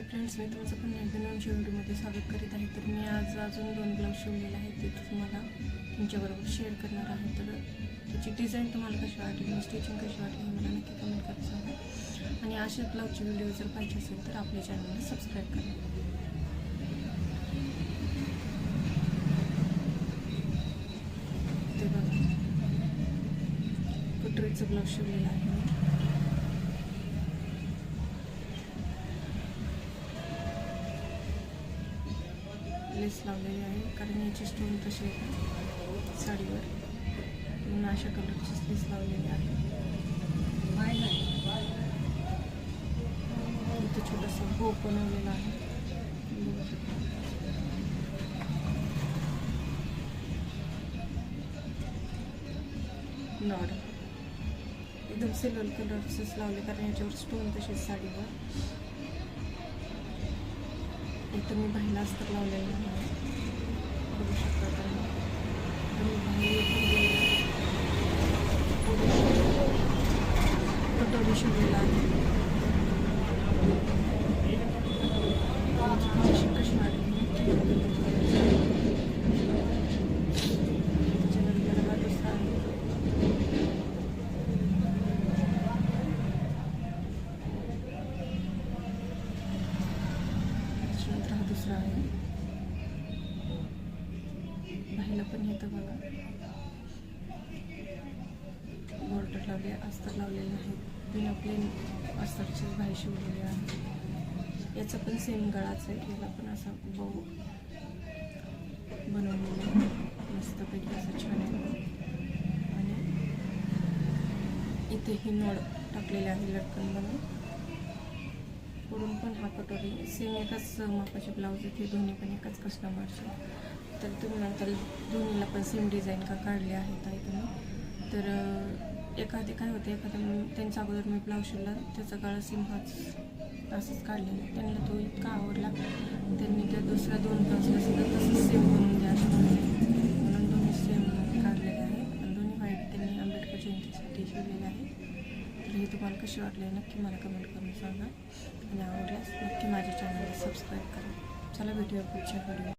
Hi friends मी तुमचं पण एकदा नवीनच्या व्हिडिओमध्ये स्वागत करीत आहे. तर मी आज अजून दोन ब्लाऊज शिवलेले आहेत ते तुम्हाला तुमच्याबरोबर शेअर करणार आहे. तर त्याची डिझाईन तुम्हाला कशी वाटली स्टिचिंग कशी वाटली हे मला नक्की कमेंट करत सांगा. आणि असे ब्लाऊजचे व्हिडिओ जर पाहिजे असेल तर आपल्या चॅनलला सबस्क्राईब करा. ते बघा कटोरीचं ब्लाऊज शिवलेलं आहे मी. लेस लावलेली आहे. कारण याची स्टोन तशी आहे साडीवर. म्हणून अशा कलरचीच लेस लावलेली आहे. इथं छोटंसं बो बनवलेला आहे. नॉड एकदम सिल्वर कलरचंच लावले कारण याच्यावर स्टोन तसेच साडीवर. इथं मी बाहेरला अस्तर लावलेलं आहे. बघू शकता तुम्ही आणि बाहेर कटोरी शिवलेला आहे त्याची कशी वाटली त्याच्यानंतर हा दुसरा आहे त्याच्यानंतर हा दुसरा आहे. बाहेरला पण येतं बघा. बॉर्डर लावले अस्तर लावलेले आहेत बिना प्लेन अस्तरचे बाहेर शिवलेले आहे. याचा पण सेम गळाच आहे. याला पण असा बहु बनवलेला मस्तपैकी असं छान आहे. आणि इथे ही नोड टाकलेली आहे लटकन बनवून करून पण हा कटोरी सेम एकाच मापाचे ब्लाऊज आहेत हे दोन्ही पण एकाच कस्टमरचे तर तुम्ही नंतर दोन्हीला पण सेम डिझाईन का काढले आहेत आहे तुम्ही. तर एखादे काय होते एखाद्या त्यांच्या अगोदर मी ब्लाऊज शिवला त्याचा गळा सेम हाच असंच काढलेला. त्यांना तो इतका आवडला त्यांनी त्या दुसऱ्या दोन ब्लाऊजला सुद्धा तसंच सेम बनवून हे तुम्हाला कशी वाटली नक्की मला कमेंट करून सांगा. आणि आवडल्यास नक्की माझ्या चॅनलला सबस्क्राईब करा. चला भेटूया पुढच्या व्हिडिओ